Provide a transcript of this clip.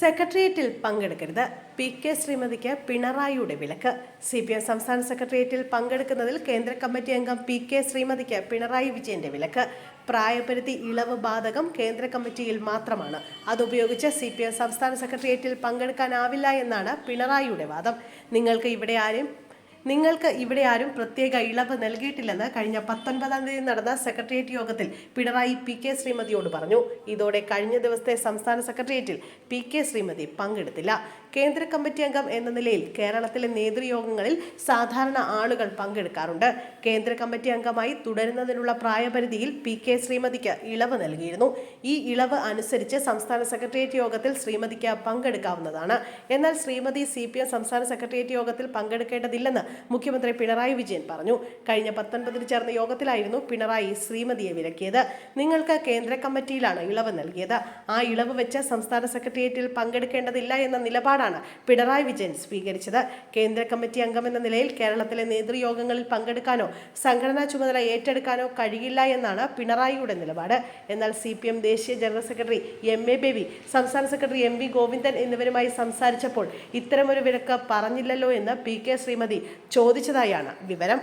സെക്രട്ടേറിയറ്റിൽ പങ്കെടുക്കരുത്. P K ശ്രീമതിക്ക് പിണറായിയുടെ വിലക്ക്. സി പി എം സംസ്ഥാന സെക്രട്ടേറിയറ്റിൽ പങ്കെടുക്കുന്നതിൽ കേന്ദ്ര കമ്മിറ്റി അംഗം പി കെ ശ്രീമതിക്ക് പിണറായി വിജയന്റെ വിലക്ക്. പ്രായപരിധി ഇളവ് ബാധകം കേന്ദ്ര കമ്മിറ്റിയിൽ മാത്രമാണ്. അതുപയോഗിച്ച് സി പി എം സംസ്ഥാന സെക്രട്ടേറിയറ്റിൽ പങ്കെടുക്കാനാവില്ല എന്നാണ് പിണറായിയുടെ വാദം. നിങ്ങൾക്ക് ഇവിടെ ആരും നിങ്ങൾക്ക് ഇവിടെ ആരും പ്രത്യേക ഇളവ് നൽകിയിട്ടില്ലെന്ന് കഴിഞ്ഞ പത്തൊൻപതാം തീയതി നടന്ന സെക്രട്ടേറിയറ്റ് യോഗത്തിൽ പിണറായി പി കെ ശ്രീമതിയോട് പറഞ്ഞു. ഇതോടെ കഴിഞ്ഞ ദിവസത്തെ സംസ്ഥാന സെക്രട്ടേറിയറ്റിൽ പി കെ ശ്രീമതി പങ്കെടുത്തില്ല. കേന്ദ്ര കമ്മിറ്റി അംഗം എന്ന നിലയിൽ കേരളത്തിലെ നേതൃയോഗങ്ങളിൽ സാധാരണ ആളുകൾ പങ്കെടുക്കാറുണ്ട്. കേന്ദ്ര കമ്മിറ്റി അംഗമായി തുടരുന്നതിനുള്ള പ്രായപരിധിയിൽ പി കെ ശ്രീമതിക്ക് ഇളവ് നൽകിയിരുന്നു. ഈ ഇളവ് അനുസരിച്ച് സംസ്ഥാന സെക്രട്ടേറിയറ്റ് യോഗത്തിൽ ശ്രീമതിക്ക് പങ്കെടുക്കാവുന്നതാണ്. എന്നാൽ ശ്രീമതി സി പി എം സംസ്ഥാന സെക്രട്ടേറിയറ്റ് യോഗത്തിൽ പങ്കെടുക്കേണ്ടതില്ലെന്ന് മുഖ്യമന്ത്രി പിണറായി വിജയൻ പറഞ്ഞു. കഴിഞ്ഞ പത്തൊൻപതിന് ചേർന്ന യോഗത്തിലായിരുന്നു പിണറായി ശ്രീമതിയെ വിലക്കിയത്. നിങ്ങൾക്ക് കേന്ദ്ര കമ്മിറ്റിയിലാണ് ഇളവ് നൽകിയത്. ആ ഇളവ് വെച്ച് സംസ്ഥാന സെക്രട്ടേറിയറ്റിൽ പങ്കെടുക്കേണ്ടതില്ല എന്ന നിലപാടാണ് പിണറായി വിജയൻ സ്വീകരിച്ചത്. കേന്ദ്ര കമ്മിറ്റി അംഗമെന്ന നിലയിൽ കേരളത്തിലെ നേതൃയോഗങ്ങളിൽ പങ്കെടുക്കാനോ സംഘടനാ ചുമതല ഏറ്റെടുക്കാനോ കഴിയില്ല എന്നാണ് പിണറായിയുടെ നിലപാട്. എന്നാൽ സി പി എം ദേശീയ general secretary M A Baby സംസ്ഥാന സെക്രട്ടറി എം വി ഗോവിന്ദൻ എന്നിവരുമായി സംസാരിച്ചപ്പോൾ ഇത്തരമൊരു വിലക്ക് പറഞ്ഞില്ലല്ലോ എന്ന് പി കെ ശ്രീമതി ചോദിച്ചതായാണ് വിവരം.